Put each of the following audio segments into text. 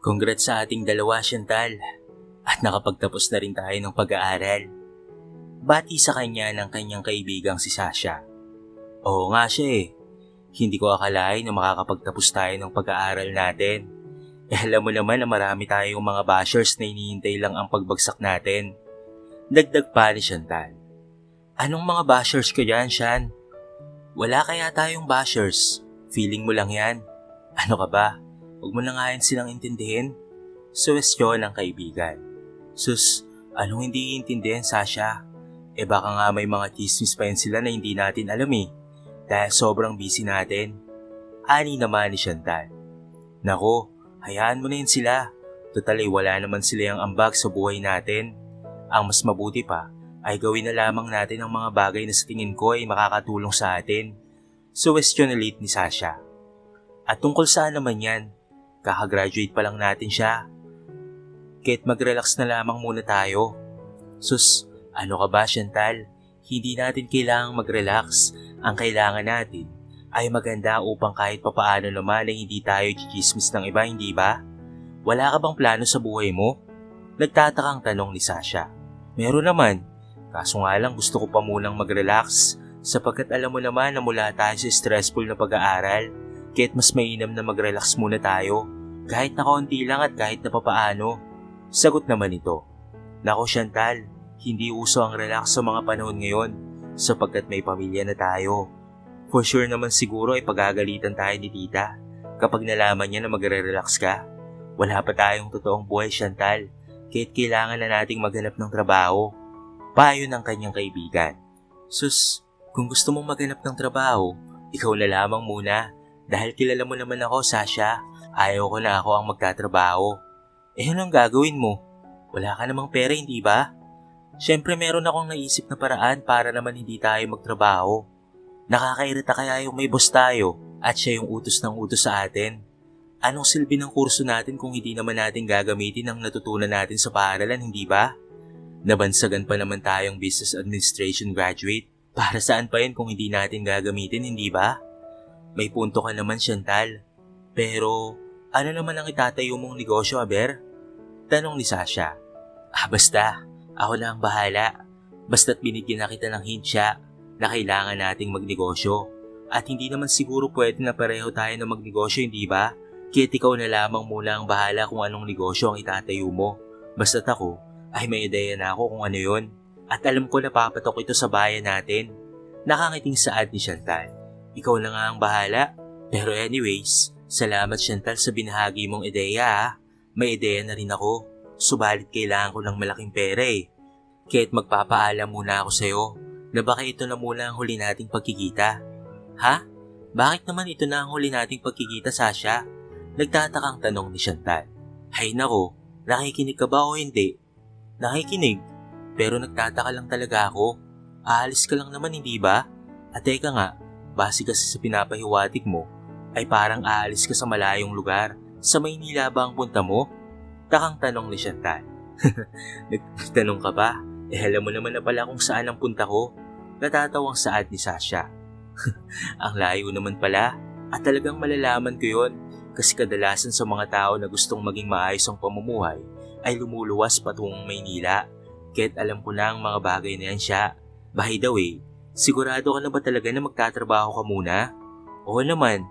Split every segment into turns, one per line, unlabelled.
Congrats sa ating dalawa, Chantal. At nakapagtapos na rin tayo ng pag-aaral. Bati sa kanya ng kanyang kaibigang si Sasha. Oo nga siya eh. Hindi ko akalain na makakapagtapos tayo ng pag-aaral natin. Eh alam mo naman na marami tayong mga bashers na hinihintay lang ang pagbagsak natin. Dagdag pa ni Chantal. Anong mga bashers ka dyan, Shan? Wala kaya tayong bashers. Feeling mo lang yan. Ano ka ba? Huwag mo na nga yan silang intindihin. Suwestyon ng kaibigan. Sus, anong hindi iintindihan, Sasha? Eh baka nga may mga chismis pa yan sila na hindi natin alam eh. Dahil sobrang busy natin. Ani naman ni Chantal. Nako, hayaan mo na yun sila. Total ay wala naman sila yung ambag sa buhay natin. Ang mas mabuti pa ay gawin na lamang natin ang mga bagay na sa tingin ko ay makakatulong sa atin. Suwestyon ulit ni Sasha. At tungkol saan naman yan? Kakagraduate pa lang natin siya. Kahit mag-relax na lamang muna tayo. Sus, ano ka ba Chantal? Hindi natin kailangang mag-relax. Ang kailangan natin ay maganda upang kahit papaano naman ay hindi tayo chichismis ng iba, hindi ba? Wala ka bang plano sa buhay mo? Nagtatakang tanong ni Sasha. Meron naman. Kaso nga lang gusto ko pa munang mag-relax sapagkat alam mo naman na mula tayo sa stressful na pag-aaral kahit mas mainam na mag-relax muna tayo kahit na kaunti lang at kahit na papaano. Sagot naman ito. Nako Chantal, hindi uso ang relax sa mga panahon ngayon sapagkat may pamilya na tayo. For sure naman siguro ay pagagalitan tayo ni tita kapag nalaman niya na magre-relax ka. Wala pa tayong totoong buhay Chantal kahit kailangan na nating maghanap ng trabaho. Payo ng kanyang kaibigan. Sus, kung gusto mong maghanap ng trabaho, ikaw na lamang muna. Dahil kilala mo naman ako, Sasha. Ayaw ko na ako ang magtatrabaho. Eh anong gagawin mo? Wala ka namang pera, hindi ba? Siyempre meron akong naisip na paraan para naman hindi tayo magtrabaho. Nakakairita kaya yung may boss tayo at siya yung utos ng utos sa atin. Anong silbi ng kurso natin kung hindi naman natin gagamitin ang natutunan natin sa paaralan, hindi ba? Nabansagan pa naman tayong business administration graduate. Para saan pa yun kung hindi natin gagamitin, hindi ba? May punto ka naman, Chantal. Pero, ano naman ang itatayo mong negosyo, Aber? Tanong ni Sasha. Ah, basta. Ako na ang bahala. Basta't binigyan na kita ng hint siya na kailangan nating magnegosyo. At hindi naman siguro pwede na pareho tayo na magnegosyo, hindi ba? Kahit ikaw na lamang muna ang bahala kung anong negosyo ang itatayo mo. Basta't ako, ay may ideya na ako kung ano yon. At alam ko na papatok ito sa bayan natin. Nakangiting saad ni Chantal. Ikaw na nga ang bahala. Pero anyways, salamat Chantal sa binahagi mong ideya ha. May ideya na rin ako. Subalit kailangan ko ng malaking pera eh. Kaya't magpapaalam muna ako sa'yo na baka ito na muna ang huli nating pagkikita. Ha? Bakit naman ito na ang huli nating pagkikita, Sasha? Nagtatakang tanong ni Chantal. Hay nako, nakikinig ka ba o hindi? Nakikinig, pero nagtataka lang talaga ako. Aalis ka lang naman, hindi ba? At teka nga, base kasi sa pinapahiwatig mo, ay parang aalis ka sa malayong lugar. Sa Maynila ba ang punta mo? Takang tanong ni Chantal. Nagtanong ka ba? Eh alam mo naman na pala kung saan ang punta ko. Natatawang saad ni Sasha. ang layo naman pala at talagang malalaman ko yon kasi kadalasan sa mga tao na gustong maging maayos ang pamumuhay ay lumuluwas patungong Maynila. Kahit alam ko na ang mga bagay na yan siya. By the way, sigurado ka na ba talaga na magtatrabaho ka muna? Oo naman.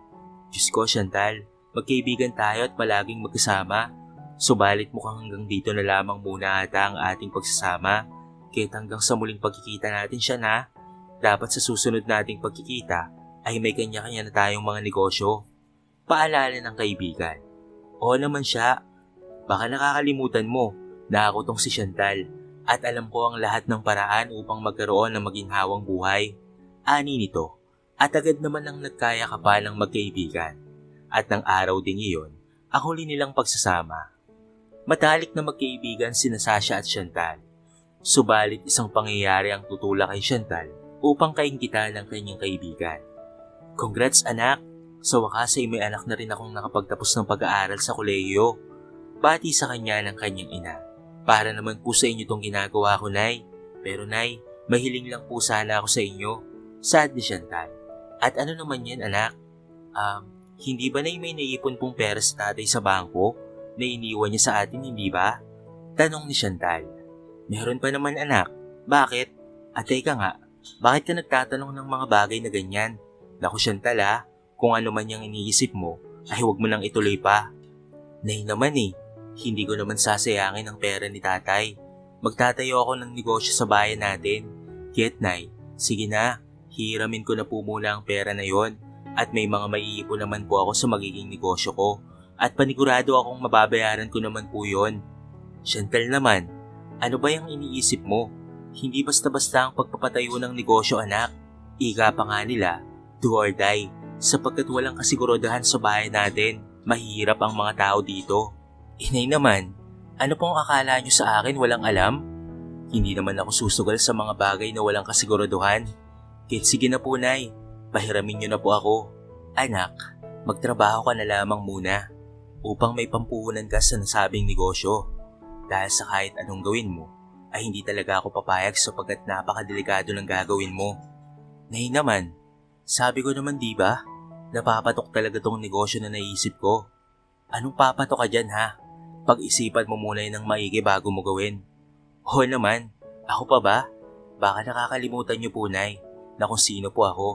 Diyos ko, Chantal, magkaibigan tayo at palaging magkasama. Subalit mukhang hanggang dito na lamang muna ata ang ating pagsasama. Kahit hanggang sa muling pagkikita natin siya na, dapat sa susunod nating pagkikita ay may kanya-kanya na tayong mga negosyo. Paalala ng kaibigan. Oo naman siya, baka nakakalimutan mo na ako tong si Chantal at alam ko ang lahat ng paraan upang magkaroon ng maginhawang buhay. Ani nito, at agad naman ang nagkaya kapalang magkaibigan. At ng araw ding iyon, ang huli nilang pagsasama. Matalik na magkaibigan sina Sasha at Chantal. Subalit isang pangyayari ang tutulak kay Chantal upang kainggitan ng kanyang kaibigan. Congrats anak! Sa wakas ay may anak na rin akong nakapagtapos ng pag-aaral sa kolehiyo. Bati sa kanya ng kanyang ina. Para naman po sa inyo tong ginagawa ko, Nay. Pero Nay, mahiling lang po sana ako sa inyo. Sad ni Chantal. At ano naman yan, anak? Um, hindi ba Nay may naipon pong pera sa tatay sa bangko na iniwan niya sa atin, hindi ba? Tanong ni Chantal. Meron pa naman anak. Bakit? At teka nga, bakit ka nagtatanong ng mga bagay na ganyan? Naku Chantal ha, kung ano man yung iniisip mo, ay huwag mo nang ituloy pa. Nay naman eh, hindi ko naman sasayangin ang pera ni tatay. Magtatayo ako ng negosyo sa bayan natin. Get nay, sige na, hiramin ko na po muna ang pera na yon at may mga maiipon naman po ako sa magiging negosyo ko at panigurado akong mababayaran ko naman po yon. Chantal naman, ano ba yung iniisip mo? Hindi basta-basta ang pagpapatayo ng negosyo anak. Ika pa nga nila, do or die, sapagkat walang kasiguraduhan sa bayan natin. Mahirap ang mga tao dito. Inay naman, ano pong akala nyo sa akin walang alam? Hindi naman ako susugal sa mga bagay na walang kasiguraduhan. Kahit sige na po, Nay. Pahiramin nyo na po ako. Anak, magtrabaho ka na lamang muna upang may pampuhunan ka sa nasabing negosyo. Dahil sa kahit anong gawin mo, ay hindi talaga ako papayag sapagkat napakadelikado ng gagawin mo. Nay naman, sabi ko naman di ba, napapatok talaga tong negosyo na naisip ko. Anong papatok ka dyan ha? Pag-isipan mo muna ng maigi bago mo gawin. Oo naman, ako pa ba? Baka nakakalimutan niyo po, Nay, na kung sino po ako.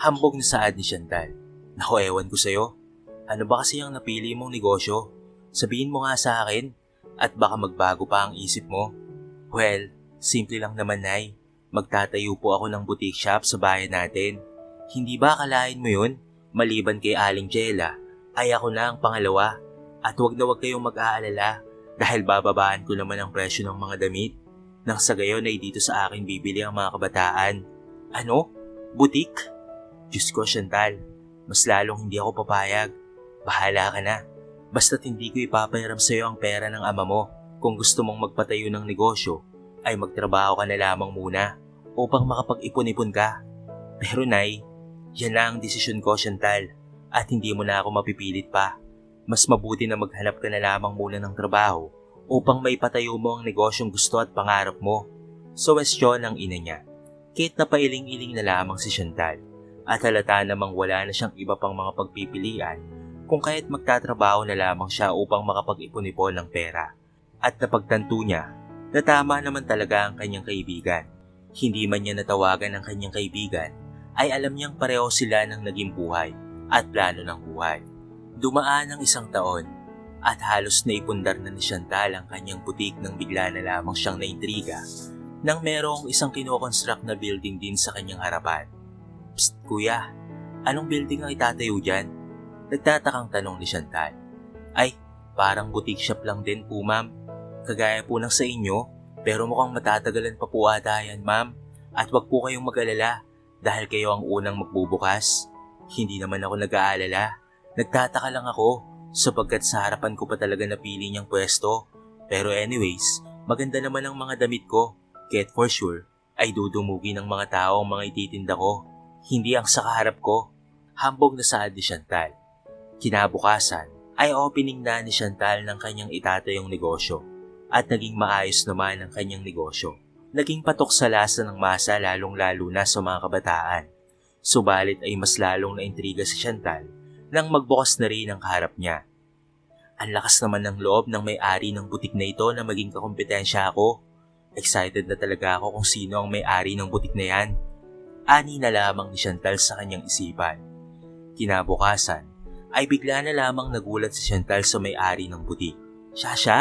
Hambog na saad ni Chantal. Naku, ewan ko sa'yo. Ano ba kasi ang napili mong negosyo? Sabihin mo nga sa akin at baka magbago pa ang isip mo. Well, simple lang naman, Nay. Magtatayo po ako ng boutique shop sa bayan natin. Hindi ba akalain mo yun? Maliban kay Aling Jella, ay ako na ang pangalawa. At huwag na huwag kayong mag-aalala dahil bababaan ko naman ang presyo ng mga damit. Nang sa gayon ay dito sa akin bibili ang mga kabataan. Ano? Butik? Diyos ko, Chantal. Mas lalong hindi ako papayag. Bahala ka na. Basta't hindi ko ipapahiram sa'yo ang pera ng ama mo. Kung gusto mong magpatayo ng negosyo, ay magtrabaho ka na lamang muna upang makapag-ipon-ipon ka. Pero Nay, yan na ang desisyon ko, Chantal. At hindi mo na ako mapipilit pa. Mas mabuti na maghanap ka na lamang muna ng trabaho upang may patayo mo ang negosyong gusto at pangarap mo. So westyon ang ina niya. Kahit na pailing-iling na lamang si Chantal at halata namang wala na siyang iba pang mga pagpipilian kung kaya't magtatrabaho na lamang siya upang makapag-ipon-ipon ng pera. At napagtanto niya na tama naman talaga ang kanyang kaibigan. Hindi man niya natawagan ang kanyang kaibigan, ay alam niyang pareho sila ng naging buhay at plano ng buhay. Dumaan ang isang taon at halos naipundar na ni Chantal ang kanyang butik nang bigla na lamang siyang naintriga nang merong isang kinoconstruct na building din sa kanyang harapan. Psst, kuya, anong building ang itatayo dyan? Nagtatakang tanong ni Chantal. Ay, parang boutique shop lang din po ma'am. Kagaya po ng sa inyo, pero mukhang matatagalan pa po ata yan ma'am. At wag po kayong mag-alala dahil kayo ang unang magbubukas. Hindi naman ako nag-aalala. Nagtataka lang ako sapagkat sa harapan ko pa talaga napili niyang pwesto. Pero anyways, maganda naman ang mga damit ko. Get for sure, ay dudumugi ng mga tao ang mga ititinda ko. Hindi ang sa kaharap ko. Hambog na saad ni Chantal. Kinabukasan ay opening na ni Chantal ng kanyang itatayong negosyo at naging maayos naman ang kanyang negosyo. Naging patok sa lasa ng masa lalong-lalo na sa mga kabataan. Subalit ay mas lalong naintriga si Chantal nang magbukas na rin ang kaharap niya. Ang lakas naman ng loob ng may-ari ng butik na ito na maging kakompetensya ako. Excited na talaga ako kung sino ang may-ari ng butik na yan. Ani na lamang ni Chantal sa kanyang isipan. Kinabukasan, ay bigla na lamang nagulat si Chantal sa may-ari ng butik. Siya siya?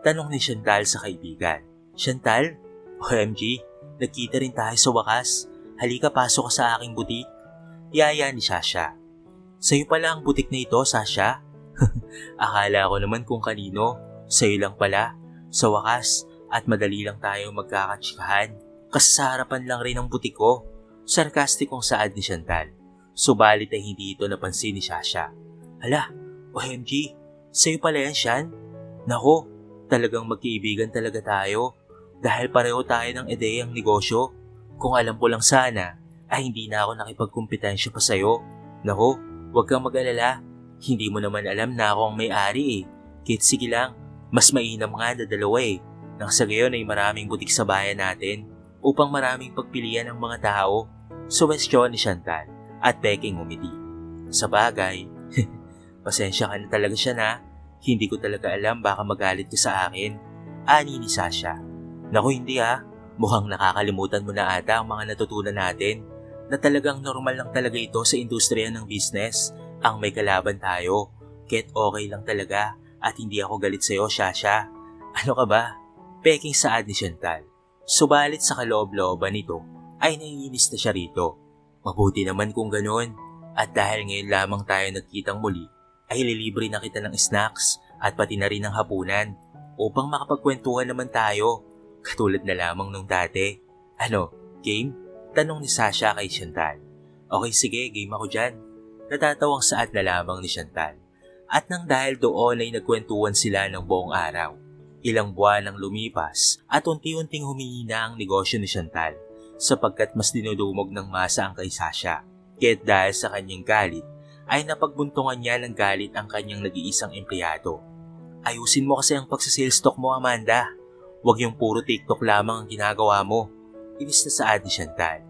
Tanong ni Chantal sa kaibigan. Chantal? OMG, nagkita rin tayo sa wakas. Halika pasok ka sa aking butik. Yaya ni Sasha. Sa'yo pala ang butik na ito, Sasha? Akala ko naman kung kanino. Sa'yo lang pala. Sa wakas, at madali lang tayo magkakatsikahan. Kasi sa harapan lang rin ang butik ko. Sarkastikong saad ni Chantal. Subalit ay hindi ito napansin ni Sasha. Hala, OMG, sa'yo pala yan, Shan? Nako, talagang magkaibigan talaga tayo. Dahil pareho tayo ng ideyang negosyo. Kung alam ko lang sana, ay hindi na ako nakipagkumpetensya pa sa'yo. Nako, huwag kang mag-alala. Hindi mo naman alam na ako ang may-ari eh. Kit sige lang, mas mainam nga na dalawa eh. Nang sa gayon ay maraming butik sa bayan natin upang maraming pagpilian ng mga tao. Suwestyon ni Chantal at Peking umiti. Sa bagay, pasensya ka na talaga siya na. Hindi ko talaga alam baka magalit ka sa akin. Ani ni Sasha. Naku hindi ha, mukhang nakakalimutan mo na ata ang mga natutunan natin na talagang normal lang talaga ito sa industriya ng business. Ang may kalaban tayo, ket okay lang talaga at hindi ako galit sa'yo, Sasha. Ano ka ba? Peking saad ni Chantal. Subalit sa kaloob-looban nito ay naiinis na siya rito. Mabuti naman kung ganoon. At dahil ngayon lamang tayo nagkitang muli, ay lilibre na kita ng snacks at pati na rin ng hapunan upang makapagkwentuhan naman tayo. Katulad na lamang nung dati. Ano, game? Tanong ni Sasha kay Chantal. Okay sige, game ako dyan. Natatawang saat na lamang ni Chantal. At nang dahil doon ay nagkwentuhan sila ng buong araw. Ilang buwan ang lumipas at unti-unting humihina ang negosyo ni Chantal sapagkat mas dinudumog ng masa ang kay Sasha. Kaya't dahil sa kanyang galit, ay napagbuntungan niya ng galit ang kanyang nag-iisang empleyado. Ayusin mo kasi ang pagsasales stock mo, Amanda. Huwag yung puro TikTok lamang ang ginagawa mo. Inis na saad ni Chantal.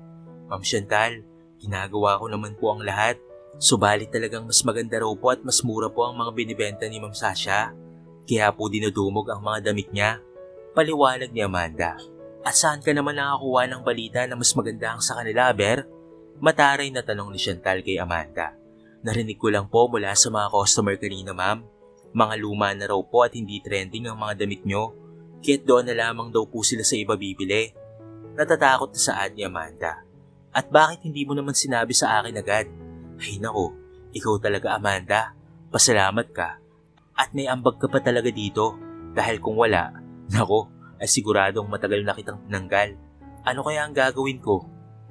Ma'am Chantal, ginagawa ko naman po ang lahat. Subalit talagang mas maganda raw po at mas mura po ang mga binibenta ni Ma'am Sasha. Kaya po dinudumog ang mga damit niya. Paliwanag ni Amanda. At saan ka naman nakakuha ng balita na mas maganda ang sa kanila, Ber? Mataray na tanong ni Chantal kay Amanda. Narinig ko lang po mula sa mga customer kanina, ma'am. Mga luma na raw po at hindi trending ang mga damit nyo. Kaya't doon na lamang daw po sila sa iba bibili. Natatakot na saad ni Amanda. At bakit hindi mo naman sinabi sa akin agad? Ay nako, ikaw talaga Amanda. Pasalamat ka. At may ambag ka pa talaga dito. Dahil kung wala, nako, ay siguradong matagal na kitang tinanggal. Ano kaya ang gagawin ko?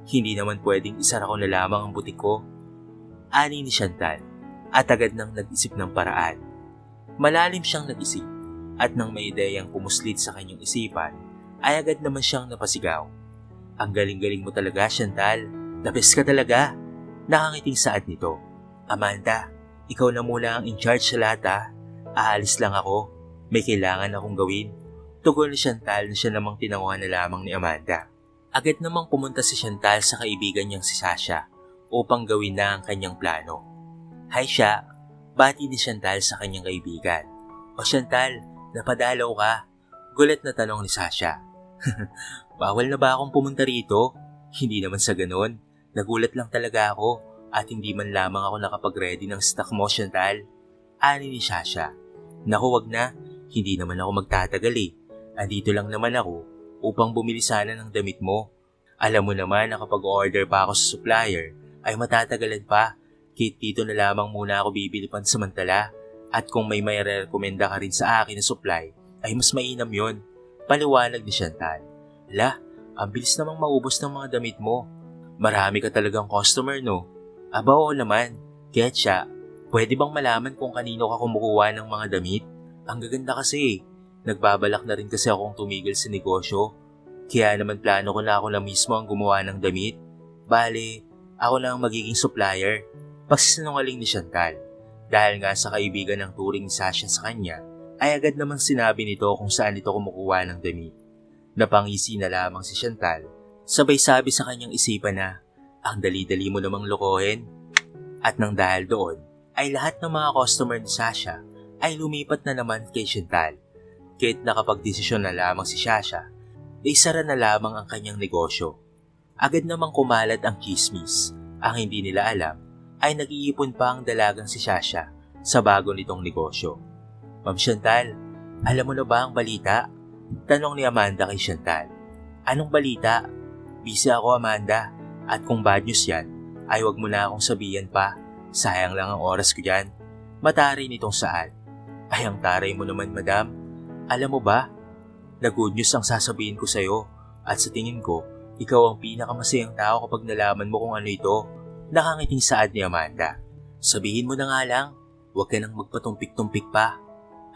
Hindi naman pwedeng isara ko na lamang ang butik ko. Ani ni Chantal at agad nang nag-isip ng paraan. Malalim siyang nag-isip at nang may ideyang pumuslit sa kanyang isipan, ay agad naman siyang napasigaw. Ang galing-galing mo talaga, Chantal. The best ka talaga. Nakangiting saad nito. Amanda, ikaw na muna ang in charge sa lahat ha. Aalis lang ako. May kailangan akong gawin. Tugon ni Chantal na siya namang tinanguhan na lamang ni Amanda. Agad namang pumunta si Chantal sa kaibigan niyang si Sasha upang gawin na ang kanyang plano. Hi siya, bati ni Chantal sa kanyang kaibigan. O Chantal, napadalaw ka? Gulat na tanong ni Sasha. Bawal na ba akong pumunta rito? Hindi naman sa ganun. Nagulat lang talaga ako at hindi man lamang ako nakapag-ready ng stock mo, Chantal. Ani ni Sasha. Naku, wag na. Hindi naman ako magtatagal eh. Andito lang naman ako upang bumili sana ng damit mo. Alam mo naman na kapag order pa ako sa supplier, ay matatagalan pa. Kit dito na lamang muna ako bibili pansamantala. At kung may may rekomenda ka rin sa akin na supply, ay mas mainam yon. Paliwanag ni Chantal. La, ang bilis namang maubos ng mga damit mo. Marami ka talagang customer, no? Aba oo naman. Siya, pwede bang malaman kung kanino ka kumukuha ng mga damit? Ang gaganda kasi. Nagbabalak na rin kasi akong tumigil sa negosyo. Kaya naman plano ko na ako na mismo ang gumawa ng damit. Bale, ako na ang magiging supplier. Pagsisinungaling ni Chantal. Dahil nga sa kaibigan ng turing Sasha sa kanya, ay agad namang sinabi nito kung saan ito kumukuha ng damit. Napangisi na lamang si Chantal. Sabay sabi sa kanyang isipan na, ang dali-dali mo namang lokohin. At nang dahil doon, ay lahat ng mga customer ni Sasha ay lumipat na naman kay Chantal. Kahit nakapagdesisyon na lamang si Sasha, isara na lamang ang kanyang negosyo. Agad namang kumalat ang chismis. Ang hindi nila alam ay nag-iipon pa ang dalagang si Sasha sa bago nitong negosyo. Ma'am Chantal, alam mo na ba ang balita? Tanong ni Amanda kay Chantal. Anong balita? Busy ako Amanda at kung bad news yan, ay wag mo na akong sabihan pa. Sayang lang ang oras ko dyan. Matari nitong saan. Ay ang taray mo naman madam. Alam mo ba, na good news ang sasabihin ko sa'yo at sa tingin ko, ikaw ang pinakamasayang tao kapag nalaman mo kung ano ito. Nakangiting saad ni Amanda. Sabihin mo na nga lang, huwag ka nang magpatumpik-tumpik pa.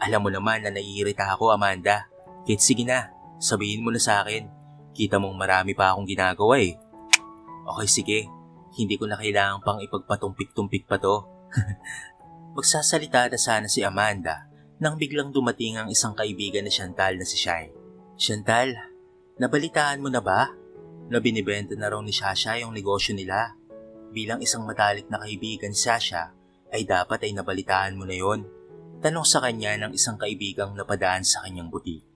Alam mo naman na naiirita ako, Amanda. Kahit sige na, sabihin mo na sa akin. Kita mong marami pa akong ginagawa eh. Okay, sige. Hindi ko na kailangan pang ipagpatumpik-tumpik pa to. Magsasalita na sana si Amanda nang biglang dumating ang isang kaibigan ni Chantal na si Shai. Chantal, nabalitaan mo na ba? Na binibenta na raw ni Sasha yung negosyo nila. Bilang isang matalik na kaibigan ni Sasha, ay dapat ay nabalitaan mo na yon. Tanong sa kanya ng isang kaibigang napadaan sa kanyang butik.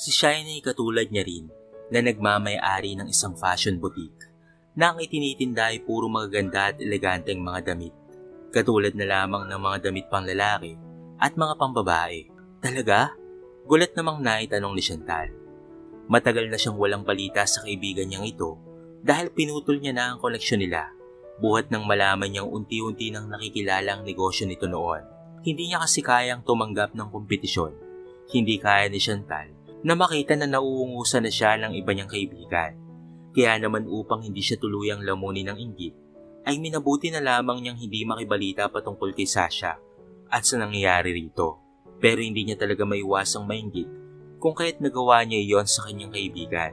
Si Shine ay katulad niya rin na nagmamay-ari ng isang fashion boutique na ang itinitinda ay puro magaganda at eleganteng mga damit. Katulad na lamang ng mga damit pang lalaki at mga pambabae. Talaga? Gulat namang naitanong ni Chantal. Matagal na siyang walang balita sa kaibigan niyang ito dahil pinutol niya na ang koneksyon nila buhat nang malaman niyang unti-unti nang nakikilala ang negosyo nito noon. Hindi niya kasi kayang tumanggap ng kompetisyon. Hindi kaya ni Chantal na makita na nauungusan na siya ng iba niyang kaibigan. Kaya naman upang hindi siya tuluyang lamunin ng inggit, ay minabuti na lamang niyang hindi makibalita patungkol kay Sasha at sa nangyayari rito. Pero hindi niya talaga maiwasang mainggit kung kaya't nagawa niya iyon sa kanyang kaibigan.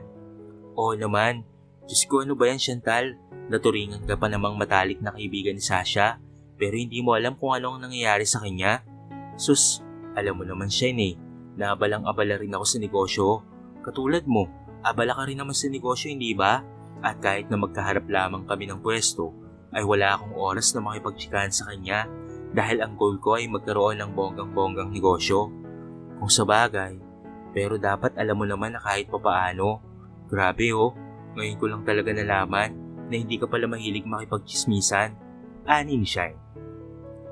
Oo naman, Diyos ko ano ba yan Chantal? Naturingan ka pa namang matalik na kaibigan ni Sasha pero hindi mo alam kung anong nangyayari sa kanya. Sus, alam mo naman siya eh Naabalang-abala rin ako sa negosyo. Katulad mo, abala ka rin naman sa negosyo, hindi ba? At kahit na magkaharap lamang kami ng pwesto, ay wala akong oras na makipagtsikahan sa kanya dahil ang goal ko ay magkaroon ng bonggang-bonggang negosyo. Kung sa bagay, pero dapat alam mo naman na kahit papaano. Grabe oh, ngayon ko lang talaga nalaman na hindi ka pala mahilig makipagchismisan. Ani ni Shine.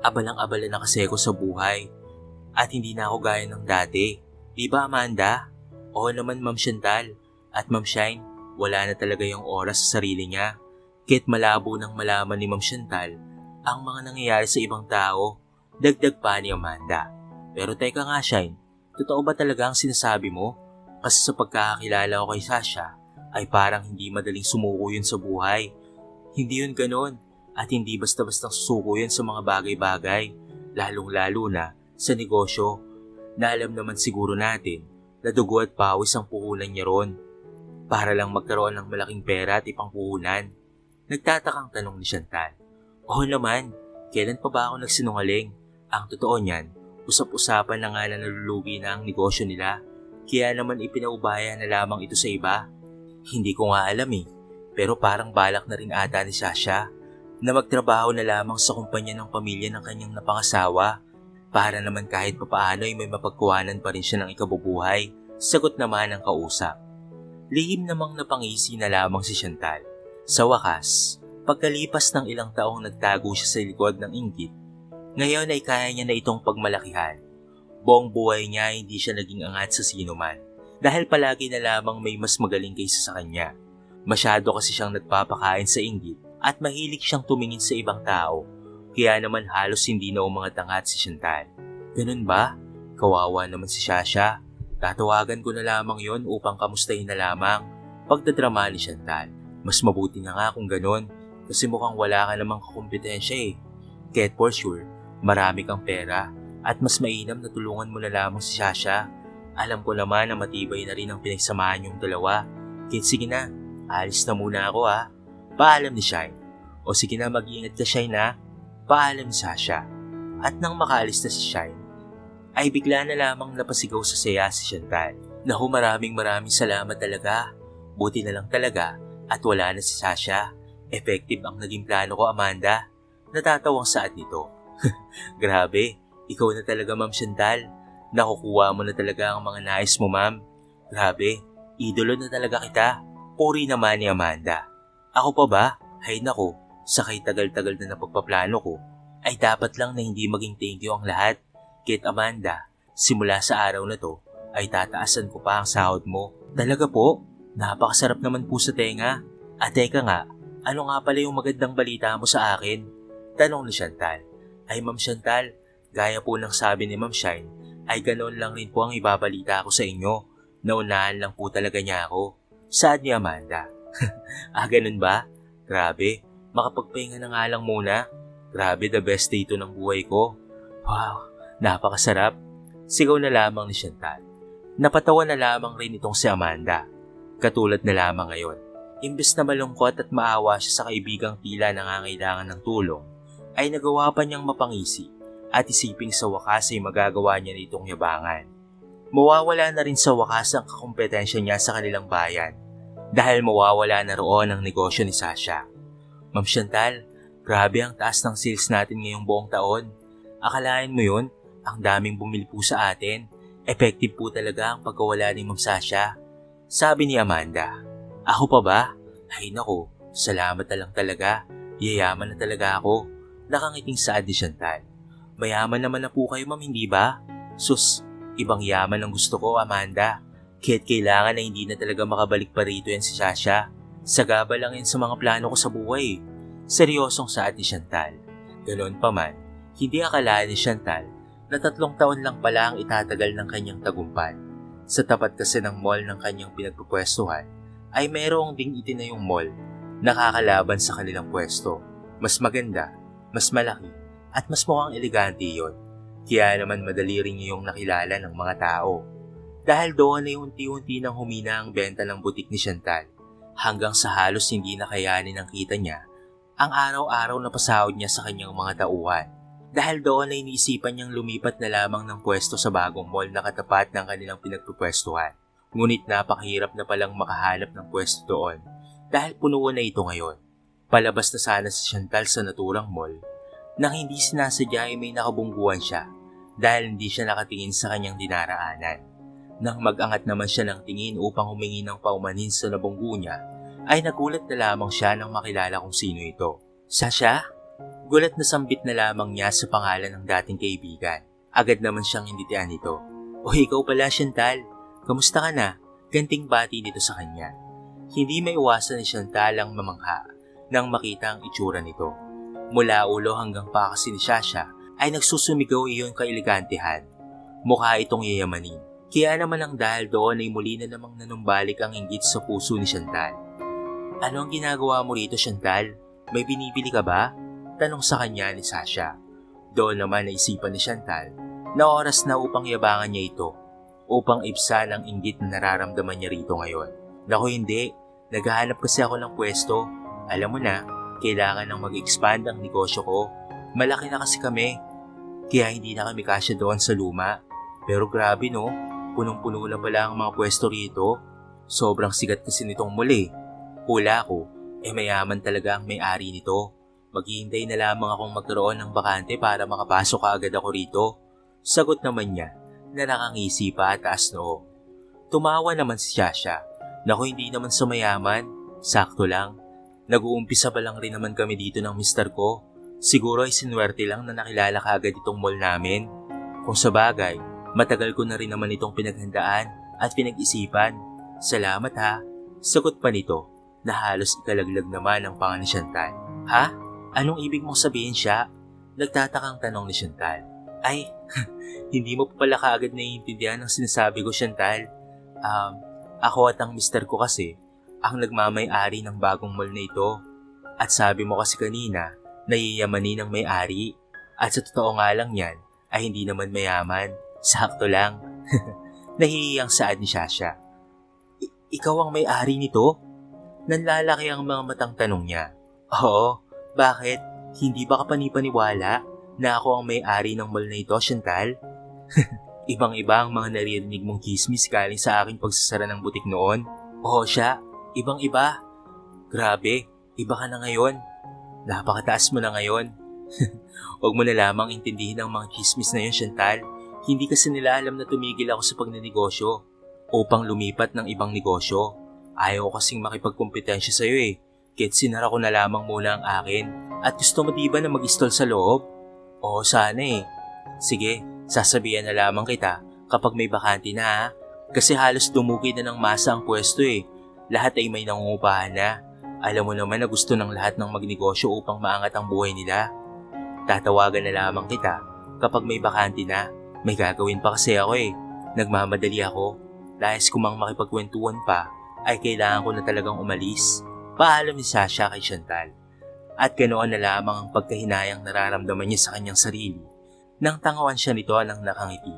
Abalang-abala na kasi ako sa buhay at hindi na ako gaya ng dati. Di ba Amanda? Oo naman Ma'am Chantal. At Ma'am Shine, wala na talaga yung oras sa sarili niya. Kahit malabo nang malaman ni Ma'am Chantal ang mga nangyayari sa ibang tao. Dagdag pa ni Amanda. Pero teka nga Shine, totoo ba talaga ang sinasabi mo? Kasi sa pagkakakilala ko kay Sasha, ay parang hindi madaling sumuko yun sa buhay. Hindi yun ganon. At hindi basta-basta susuko yun sa mga bagay-bagay. Lalong-lalo na sa negosyo na alam naman siguro natin na dugo at pawis ang puhunan niya ron para lang magkaroon ng malaking pera at ipangpuhunan. Nagtatakang tanong ni Chantal. Oo naman, kailan pa ba ako nagsinungaling? Ang totoo niyan, usap-usapan na nga na nalulugi na ang negosyo nila, kaya naman ipinaubaya na lamang ito sa iba. Hindi ko nga alam eh, pero parang balak na rin ata ni Sasha na magtrabaho na lamang sa kumpanya ng pamilya ng kanyang napangasawa para naman kahit papaano ay may mapagkuhanan pa rin siya ng ikabubuhay, sagot naman ang kausap. Lihim namang napangisi na lamang si Chantal. Sa wakas, pagkalipas ng ilang taong nagtago siya sa likod ng inggit, ngayon ay kaya niya na itong pagmalakihan. Buong buhay niya hindi siya naging angat sa sino man dahil palagi na lamang may mas magaling kaysa sa kanya. Masyado kasi siyang nagpapakain sa inggit at mahilig siyang tumingin sa ibang tao kaya naman halos hindi na umangat-angat si Chantal. Ganun ba? Kawawa naman si Shasha. Tatawagan ko na lamang yon upang kamustahin na lamang pagdadrama ni Chantal. Mas mabuti na nga kung ganun kasi mukhang wala ka namang kakumpetensya eh. Kaya't for sure, marami kang pera at mas mainam na tulungan mo na lamang si Shasha. Alam ko naman na matibay na rin ang pinagsamahan yung dalawa. Kaya sige na, alis na muna ako ha. Paalam ni Shine. O sige na mag-iingat ka Shine ha. Paalam Sasha. At nang makaalis na si Shine, ay bigla na lamang napasigaw sa saya si Chantal. Naku maraming maraming salamat talaga. Buti na lang talaga at wala na si Sasha. Effective ang naging plano ko Amanda. Natatawang saat nito. Grabe, ikaw na talaga Ma'am Chantal. Nakukuha mo na talaga ang mga nais mo ma'am. Grabe, idolo na talaga kita. Puri naman ni Amanda. Ako pa ba? Hay nako, sa kay tagal-tagal na napagpaplano ko, ay dapat lang na hindi maging thank you ang lahat. Kit Amanda, simula sa araw na to, ay tataasan ko pa ang sahod mo. Talaga po, napakasarap naman po sa tenga. At teka nga, ano nga pala yung magandang balita mo sa akin? Tanong ni Chantal. Ay Ma'am Chantal, gaya po ng sabi ni Ma'am Shine, ay ganoon lang rin po ang ibabalita ko sa inyo. Naunahan lang po talaga niya ako. Saad ni Amanda. ah, ganun ba? Grabe, makapagpahinga na nga lang muna. Grabe the best day to ng buhay ko. Wow, napakasarap. Sigaw na lamang ni Chantal. Napatawa na lamang rin itong si Amanda. Katulad na lamang ngayon. Imbes na malungkot at maawa siya sa kaibigang tila nangangailangan ng tulong, ay nagawa pa niyang mapangisi at isiping sa wakas ay magagawa niya nitong yabangan. Mawawala na rin sa wakas ang kakompetensya niya sa kanilang bayan dahil mawawala na roon ang negosyo ni Sasha. Ma'am Chantal, grabe ang taas ng sales natin ngayong buong taon. Akalain mo yun, Ang daming bumili po sa atin. Effective po talaga ang pagkawala ni Ma'am Sasha. Sabi ni Amanda. Ako pa ba? Ay nako, salamat na lang talaga. Yayaman na talaga ako. Nakangiting saad ni Chantal. Mayaman naman na po kayo ma'am, hindi ba? Sus, ibang yaman ang gusto ko, Amanda. Kaya't kailangan na hindi na talaga makabalik pa rito yan si Sasha. Sagaba lang yan sa mga plano ko sa buhay. Seryosong saad ni Chantal. Ganoon pa man, hindi akalaan ni Chantal na tatlong taon lang pala ang itatagal ng kanyang tagumpay. Sa tapat kasi ng mall ng kanyang pinagpupwestuhan, ay mayroong ding itinayong mall na kakalaban sa kanilang pwesto. Mas maganda, mas malaki, at mas mukhang elegante yon. Kaya naman madali rin yung nakilala ng mga tao. Dahil doon ay unti-unti nang humina ang benta ng butik ni Chantal. Hanggang sa halos hindi na kayanin ang kita niya ang araw-araw na pasahod niya sa kanyang mga tauhan. Dahil doon ay iniisipan niyang lumipat na lamang ng pwesto sa bagong mall na katapat ng kanilang pinagpupwestuhan. Ngunit napakahirap na palang makahanap ng pwesto doon dahil puno na ito ngayon. Palabas na sana si Chantal sa naturang mall nang hindi sinasadya ay may nakabungguan siya dahil hindi siya nakatingin sa kanyang dinaraanan. Nang mag-angat naman siya ng tingin upang humingi ng paumanin sa nabunggu niya, ay nagulat na lamang siya nang makilala kung sino ito. Sasha? Gulat na sambit na lamang niya sa pangalan ng dating kaibigan. Agad naman siyang inditian nito. O ikaw pala, Chantal. Kamusta ka na? Ganting bati nito sa kanya. Hindi may iwasan ni Chantal ang mamangha nang makita ang itsura nito. Mula ulo hanggang pa kasi ni Sasha ay nagsusumigaw iyon kailigantehan. Mukha itong yayamanin. Kaya naman ang dahil doon ay muli na namang nanumbalik ang inggit sa puso ni Chantal. Ano ang ginagawa mo rito, Chantal? May binibili ka ba? Tanong sa kanya ni Sasha. Doon naman naisipan ni Chantal na oras na upang yabangan niya ito upang ibsan ang inggit na nararamdaman niya rito ngayon. Naku hindi, naghahanap kasi ako ng pwesto. Alam mo na, kailangan nang mag-expand ang negosyo ko. Malaki na kasi kami, kaya hindi na kami kasya doon sa luma. Pero grabe no, punong-puno na pala ang mga pwesto rito. Sobrang sigat kasi nitong muli. Hula ko, eh mayaman talaga ang may-ari nito. Maghihintay na lamang akong magkaroon ng bakante para makapasok agad ako rito. Sagot naman niya na nakangisi pa at taas noo. Tumawa naman si Shasha. Naku hindi naman sa mayaman, sakto lang. Nag-uumpisa pa lang rin naman kami dito ng mister ko. Siguro ay sinwerte lang na nakilala ka agad itong mall namin. Kung sa bagay, matagal ko na rin naman itong pinaghandaan at pinag-isipan. Salamat ha. Sagot pa nito na halos ikalaglag naman ang panga ni Chantal. Ha? Anong ibig mong sabihin siya? Nagtatakang tanong ni Chantal. Ay, hindi mo pa pala kaagad naiintindihan ang sinasabi ko, Chantal. Um, ako at ang mister ko kasi ang nagmamay-ari ng bagong mall na ito. At sabi mo kasi kanina, nayayamanin ng may-ari. At sa totoo nga lang yan, ay hindi naman mayaman. Sakto lang. Nahihiyang saad ni Shasha. I- ikaw ang may-ari nito? Nanlalaki ang mga matang tanong niya. Oo, bakit? Hindi ba ka panipaniwala na ako ang may-ari ng mall na ito, Chantal? Ibang-iba ang mga naririnig mong kismis galing sa aking pagsasara ng butik noon. Oo siya, ibang-iba. Grabe, iba ka na ngayon. Napakataas mo na ngayon. Huwag mo na lamang intindihin ang mga kismis na yun, Chantal. Hindi kasi nila alam na tumigil ako sa pagnenegosyo upang lumipat ng ibang negosyo. Ayaw ko kasing makipagkompetensya sa'yo eh. Kahit sinara ko na lamang muna ang akin. At gusto mo diba na mag-install sa loob? Oo, sana eh. Sige, sasabihan na lamang kita kapag may bakante na ha. Kasi halos dumugi na ng masa ang pwesto eh. Lahat ay may nangungupahan na. Alam mo naman na gusto ng lahat ng magnegosyo upang maangat ang buhay nila. Tatawagan na lamang kita kapag may bakante na. May gagawin pa kasi ako eh. Nagmamadali ako. Dahil kumang makipagkwentuhan pa, ay kailangan ko na talagang umalis. Paalam ni Sasha kay Chantal. At ganoon na lamang ang pagkahinayang nararamdaman niya sa kanyang sarili nang tangawan siya nito ng nakangiti.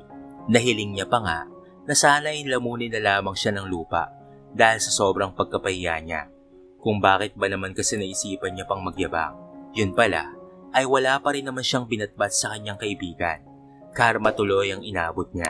Nahiling niya pa nga na sana ay lamunin na lamang siya ng lupa dahil sa sobrang pagkapahiya niya. Kung bakit ba naman kasi naisipan niya pang magyabang. Yun pala, ay wala pa rin naman siyang binatbat sa kanyang kaibigan. Karma tuloy ang inabot niya.